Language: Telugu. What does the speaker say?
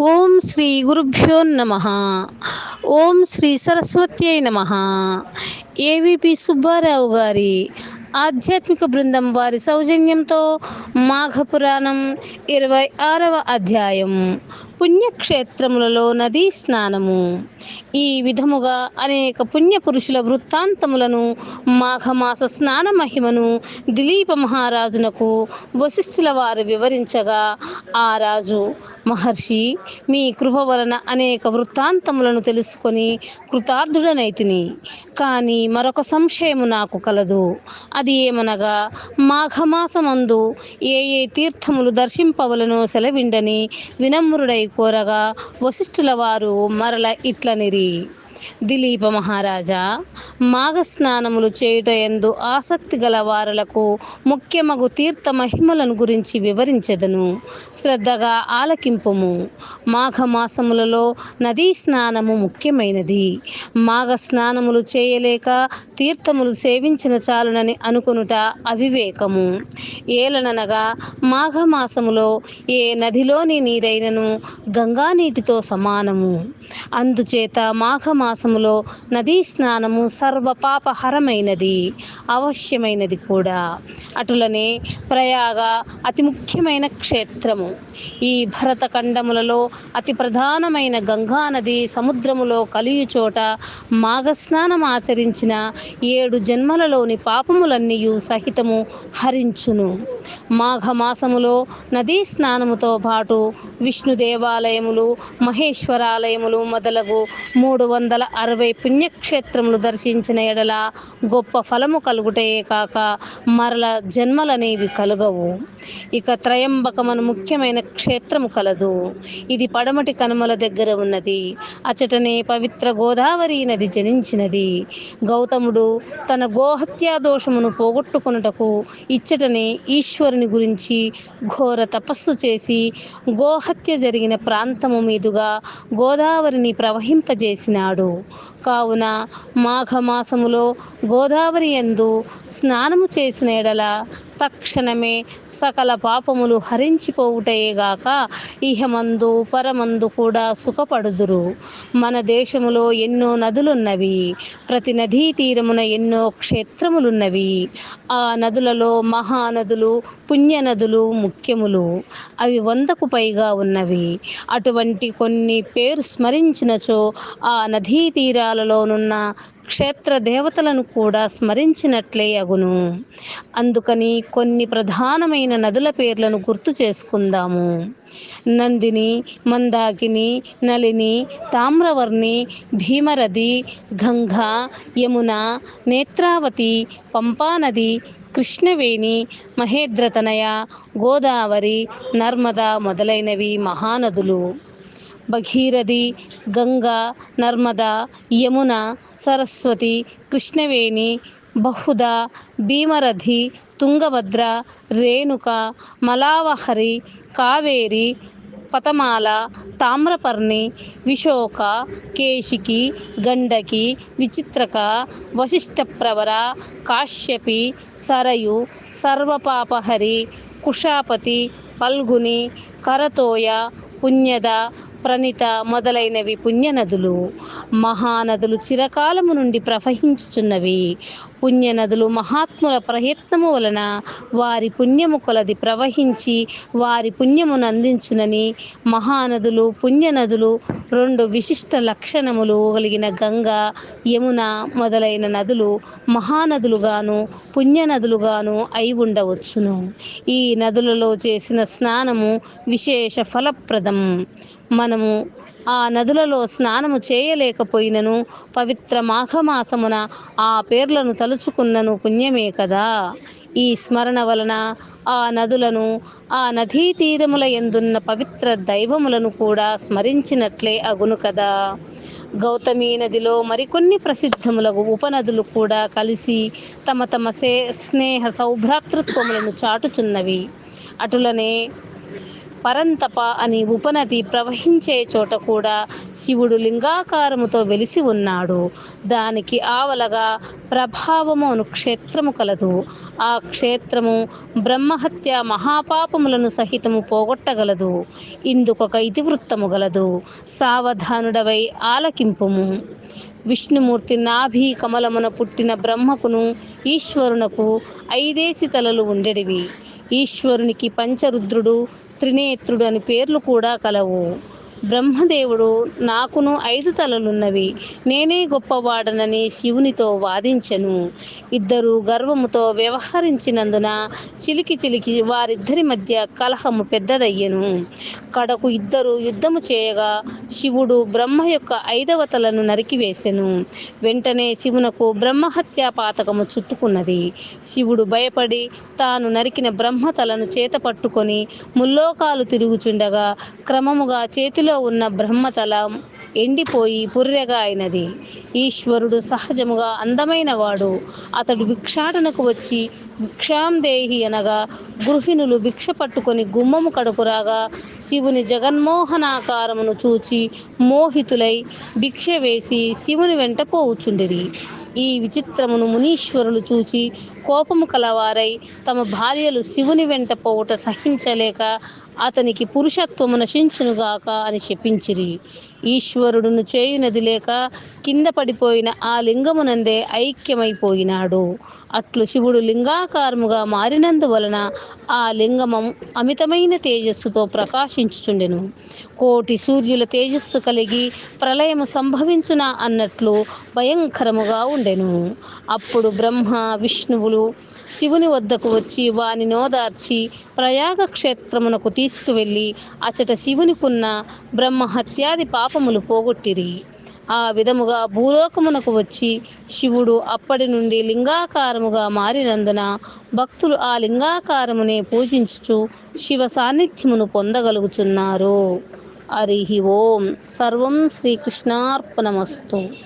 ఓం శ్రీ గురుభ్యో నమ. ఓం శ్రీ సరస్వత్యై నమ. ఏవిపి సుబ్బారావు గారి ఆధ్యాత్మిక బృందం వారి సౌజన్యంతో మాఘపురాణం ఇరవై ఆరవ అధ్యాయం. పుణ్యక్షేత్రములలో నదీ స్నానము. ఈ విధముగా అనేక పుణ్య పురుషుల వృత్తాంతములను మాఘమాస స్నాన మహిమను దిలీప మహారాజునకు వశిష్ఠుల వారు వివరించగా ఆ రాజు మహర్షి మీ కృప వలన అనేక వృత్తాంతములను తెలుసుకొని కృతార్థుడనైతిని కానీ మరొక సంశయము నాకు కలదు. అది ఏమనగా మాఘమాసమందు ఏ ఏ తీర్థములు దర్శింపవలనో సెలవిండని వినమ్రుడై కోరగా వశిష్ఠుల వారు మరల ఇట్లనిరి. దిలీప మహారాజా మాఘ స్నానములు చేయుట ఎందు ఆసక్తి గల వారలకు ముఖ్యమగు తీర్థ మహిమలను గురించి వివరించెదను. శ్రద్ధగా ఆలకింపుము. మాఘమాసములలో నదీ స్నానము ముఖ్యమైనది. మాఘ స్నానములు చేయలేక తీర్థములు సేవించిన చాలునని అనుకొనుట అవివేకము. ఏలననగా మాఘమాసములో ఏ నదిలోని నీరైనను గంగా నీటితో సమానము. అందుచేత మాసములో నదీ స్నానము సర్వపాపహరమైనది అవశ్యమైనది కూడా. అటులనే ప్రయాగ అతి ముఖ్యమైన క్షేత్రము. ఈ భరతఖండములలో అతి ప్రధానమైన గంగా నది సముద్రములో కలియు చోట మాఘస్నానం ఆచరించిన ఏడు జన్మలలోని పాపములన్నీ సహితము హరించును. మాఘమాసములో నదీ స్నానముతో పాటు విష్ణు దేవాలయములు మహేశ్వరాలయములు మొదలగు మూడు వందల అరవై పుణ్యక్షేత్రములు దర్శించిన ఎడల గొప్ప ఫలము కలుగుటే కాక మరల జన్మలనేవి కలుగవు. ఇక త్రయంబకమను ముఖ్యమైన క్షేత్రము కలదు. ఇది పడమటి కనుమల దగ్గర ఉన్నది. అచటనే పవిత్ర గోదావరి నది జనించినది. గౌతముడు తన గోహత్యా దోషమును పోగొట్టుకున్నటకు ఇచ్చటనే ఈశ్వరుని గురించి ఘోర తపస్సు చేసి గోహత్య జరిగిన ప్రాంతము మీదుగా గోదావరిని ప్రవహింపజేసినాడు. కావున మాఘమాసములో గోదావరి ఎందు స్నానము చేసిన ఎడల తక్షణమే సకల పాపములు హరించిపోవుటయేగాక ఇహమందు పరమందు కూడా సుఖపడుదురు. మన దేశములో ఎన్నో నదులున్నవి ప్రతి నదీ తీరమున ఎన్నో క్షేత్రములున్నవి. ఆ నదులలో మహానదులు పుణ్యనదులు ముఖ్యములు. అవి వందకు పైగా ఉన్నవి. అటువంటి కొన్ని పేరు స్మరించినచో ఆ నదీ నదీ తీరాలలోనున్న క్షేత్ర దేవతలను కూడా స్మరించినట్లే అగును. అందుకని కొన్ని ప్రధానమైన నదుల పేర్లను గుర్తు చేసుకుందాము. నందిని మందాకిని నలిని తామ్రవర్ణి భీమరథి గంగా యమున నేత్రావతి పంపానది కృష్ణవేణి మహేంద్రతనయ గోదావరి నర్మదా మొదలైనవి మహానదులు. భగీరథి గంగా నర్మదా యమున సరస్వతి కృష్ణవేణి బహుదా భీమరథి తుంగభద్ర రేణుక మలావహరి కావేరి పతమాల తామ్రపర్ణి విశోక కేశికి గండకి విచిత్రక వశిష్ఠప్రవర కాశ్యపి సరయు సర్వపాపహరి కుషాపతి పల్గుని కరతోయ పుణ్యద ప్రణిత మొదలైనవి పుణ్యనదులు మహానదులు చిరకాలము నుండి ప్రవహించుచున్నవి. పుణ్యనదులు మహాత్ముల ప్రయత్నము వలన వారి పుణ్యము కొలది ప్రవహించి వారి పుణ్యమును అందించునని మహానదులు పుణ్యనదులు రెండు విశిష్ట లక్షణములు కలిగిన గంగా యమున మొదలైన నదులు మహానదులుగాను పుణ్యనదులుగాను అయి ఉండవచ్చును. ఈ నదులలో చేసిన స్నానము విశేష ఫలప్రదం. మనము ఆ నదులలో స్నానము చేయలేకపోయినను పవిత్ర మాఘమాసమున ఆ పేర్లను తలుచుకున్నను పుణ్యమే కదా. ఈ స్మరణ వలన ఆ నదులను ఆ నదీ తీరముల ఎందున్న పవిత్ర దైవములను కూడా స్మరించినట్లే అగును కదా. గౌతమీ నదిలో మరికొన్ని ప్రసిద్ధములకు ఉపనదులు కూడా కలిసి తమ తమ సే స్నేహ సౌభ్రాతృత్వములను చాటుచున్నవి. అటులనే పరంతప అని ఉపనది ప్రవహించే చోట కూడా శివుడు లింగాకారముతో వెలిసి ఉన్నాడు. దానికి ఆవలగా ప్రభావము అను క్షేత్రము కలదు. ఆ క్షేత్రము బ్రహ్మహత్య మహాపాపములను సహితము పోగొట్టగలదు. ఇందుకొక ఇతివృత్తము గలదు. సావధానుడవై ఆలకింపుము. విష్ణుమూర్తి నాభి కమలమున పుట్టిన బ్రహ్మకును ఈశ్వరునకు ఐదేసి తలలు ఉండెడివి. ఈశ్వరునికి పంచరుద్రుడు త్రినేత్రుడు అని పేర్లు కూడా కలవు. బ్రహ్మదేవుడు నాకును ఐదు తలలున్నవి. నేనే గొప్పవాడనని శివునితో వాదించెను. ఇద్దరు గర్వముతో వ్యవహరించినందున చిలికి చిలికి వారిద్దరి మధ్య కలహము పెద్దదయ్యెను. కడకు ఇద్దరు యుద్ధము చేయగా శివుడు బ్రహ్మ యొక్క ఐదవ తలను నరికివేశను వెంటనే శివునకు బ్రహ్మహత్యా పాతకము చుట్టుకున్నది. శివుడు భయపడి తాను నరికిన బ్రహ్మ తలను చేత పట్టుకొని ముల్లోకాలు తిరుగుచుండగా క్రమముగా చేతిలో ఉన్న బ్రహ్మతలం ఎండిపోయి పుర్రెగా అయినది. ఈశ్వరుడు సహజముగా అందమైన వాడు. అతడు భిక్షాటనకు వచ్చి భిక్షాందేహి అనగా గృహిణులు భిక్ష పట్టుకొని గుమ్మము కడుపురాగా శివుని జగన్మోహనాకారమును చూచి మోహితులై భిక్ష వేసి శివుని వెంట పోవుచుండిరి. ఈ విచిత్రమును మునీశ్వరులు చూచి కోపము కలవారై తమ భార్యలు శివుని వెంట పోవుట సహించలేక అతనికి పురుషత్వము నశించునుగాక అని శపించిరి ఈశ్వరుడును చేయునది లేక కింద పడిపోయిన ఆ లింగమునందే ఐక్యమైపోయినాడు. అట్లు శివుడు లింగాకారముగా మారినందువలన ఆ లింగమం అమితమైన తేజస్సుతో ప్రకాశించుచుండెను. కోటి సూర్యుల తేజస్సు కలిగి ప్రళయము సంభవించునా అన్నట్లు భయంకరముగా ఉండెను. అప్పుడు బ్రహ్మ విష్ణువులు శివుని వద్దకు వచ్చి వాని నోదార్చి ప్రయాగ క్షేత్రమునకు తీసుకువెళ్ళి అచట శివునికున్న బ్రహ్మహత్యాది పాపములు పోగొట్టిరి. ఆ విధముగా భూలోకమునకు వచ్చి శివుడు అప్పటి నుండి లింగాకారముగా మారినందున భక్తులు ఆ లింగాకారమునే పూజించుచు శివ సాన్నిధ్యమును పొందగలుగుచున్నారు. హరి ఓం. సర్వం శ్రీకృష్ణార్పణమస్తు.